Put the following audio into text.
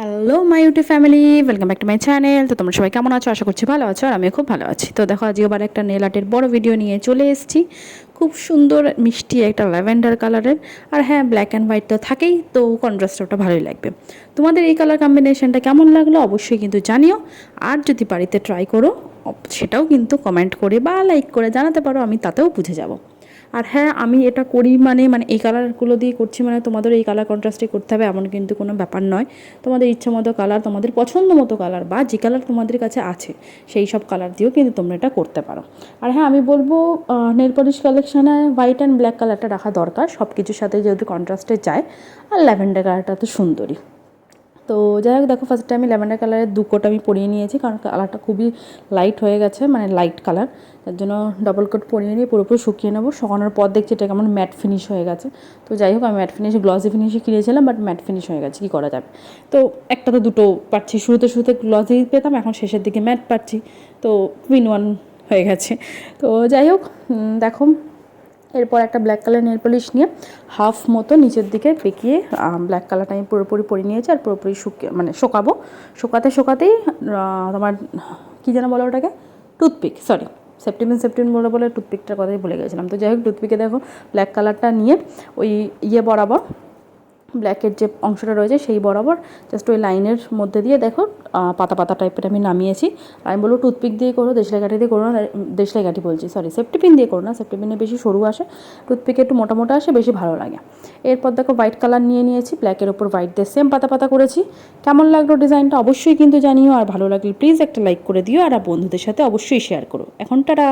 Hello my YouTube family welcome back to my channel তো তোমরা সবাই কেমন আছো? আশা করছি ভালো আছো আর আমিও খুব ভালো আছি। তো দেখো আবার একটা নেল আর্টের বড় ভিডিও নিয়ে চলে এসেছি। খুব সুন্দর, মিষ্টি একটা ল্যাভেন্ডার কালারের। আর হ্যাঁ ব্ল্যাক অ্যান্ড হোয়াইট তো থাকেই, তো কন্ট্রাস্টটা ওটা ভালোই লাগবে। তোমাদের এই কালার কম্বিনেশনটা কেমন লাগল অবশ্যই কিন্তু জানিও। আর যদি বাড়িতে ট্রাই করো সেটাও কিন্তু কমেন্ট করে বা লাইক করে জানাতে পারো, আমি তাতেও বুঝে যাব। আর হ্যাঁ আমি এটা করি মানে মানে এই কালারগুলো দিয়ে করছি মানে তোমাদের এই কালার কন্ট্রাস্টে করতে হবে, এমন কিন্তু কোনো ব্যাপার নয়। তোমাদের ইচ্ছে মতো কালার তোমাদের পছন্দ মতো কালার বা যে কালার তোমাদের কাছে আছে, সেই সব কালার দিয়েও কিন্তু তোমরা এটা করতে পারো। আর হ্যাঁ আমি বলব নেল পলিশ কালেকশানে হোয়াইট অ্যান্ড ব্ল্যাক কালারটা রাখা দরকার সব কিছুর সাথে যেহেতু কন্ট্রাস্টে যায়, আর ল্যাভেন্ডার কালারটা তো সুন্দরই তো যাই হোক, দেখো ফার্স্টে আমি ল্যাভেন্ডার কালারের দু কোট আমি পরিয়ে নিয়েছি, কারণ কালারটা খুবই লাইট হয়ে গেছে মানে লাইট কালার তার জন্য ডবল কোট পরিয়ে নিয়ে পুরোপুরি শুকিয়ে নেব। শুকানোর পর দেখছি এটা কেমন ম্যাট ফিনিশ হয়ে গেছে। তো যাই হোক, আমি ম্যাট ফিনিশ গ্লসি ফিনিশে কিনেছিলাম বাট ম্যাট ফিনিশ হয়ে গেছে, কী করা যাবে? তো একটা তো দুটো পাচ্ছি, শুরুতে শুরুতে গ্লসি পেতাম, এখন শেষের দিকে ম্যাট পাচ্ছি, তো উইন ওয়ান হয়ে গেছে। তো যাই হোক দেখো এরপর একটা ব্ল্যাক কালার নেল পলিশ নিয়ে হাফ মতো নিচের দিকে পেকিয়ে ব্ল্যাক কালারটা আমি পুরোপুরি পরে নিয়েছি আর পুরোপুরি শুকিয়ে মানে শোকাবো। শোকাতে শোকাতেই তোমার, কী যেন বলো ওটাকে? টুথপিক সরি সেপ্টেম্বর সেপ্টেম্বর বলে বলে টুথপিকটার কথাই ভুলে গেছিলাম। তো যাই হোক টুথপিকে দেখো ব্ল্যাক কালারটা নিয়ে ওই ইয়ে বরাবর ব্ল্যাকের যে অংশটা রয়েছে সেই বরাবর জাস্ট ওই লাইনের মধ্যে দিয়ে দেখো পাতা পাতা টাইপের আমি নামিয়েছি। আমি বলব টুথপিক দিয়ে করো দেশলাই কাঠি দিয়ে করো না দেশলাই কাঠি বলছি সরি সেফটিপিন দিয়ে করো না সেফটিপিনে বেশি সরু আসে টুথপিকে একটু মোটা মোটা আসে, বেশি ভালো লাগে। এরপর দেখো হোয়াইট কালার নিয়ে নিয়েছি ব্ল্যাকের ওপর হোয়াইট দিয়ে সেম পাতা পাতা করেছি। কেমন লাগল ডিজাইনটা অবশ্যই কিন্তু জানিও, আর ভালো লাগলে প্লিজ একটা লাইক করে দিও, আর বন্ধুদের সাথে অবশ্যই শেয়ার করো। এখন টাটা!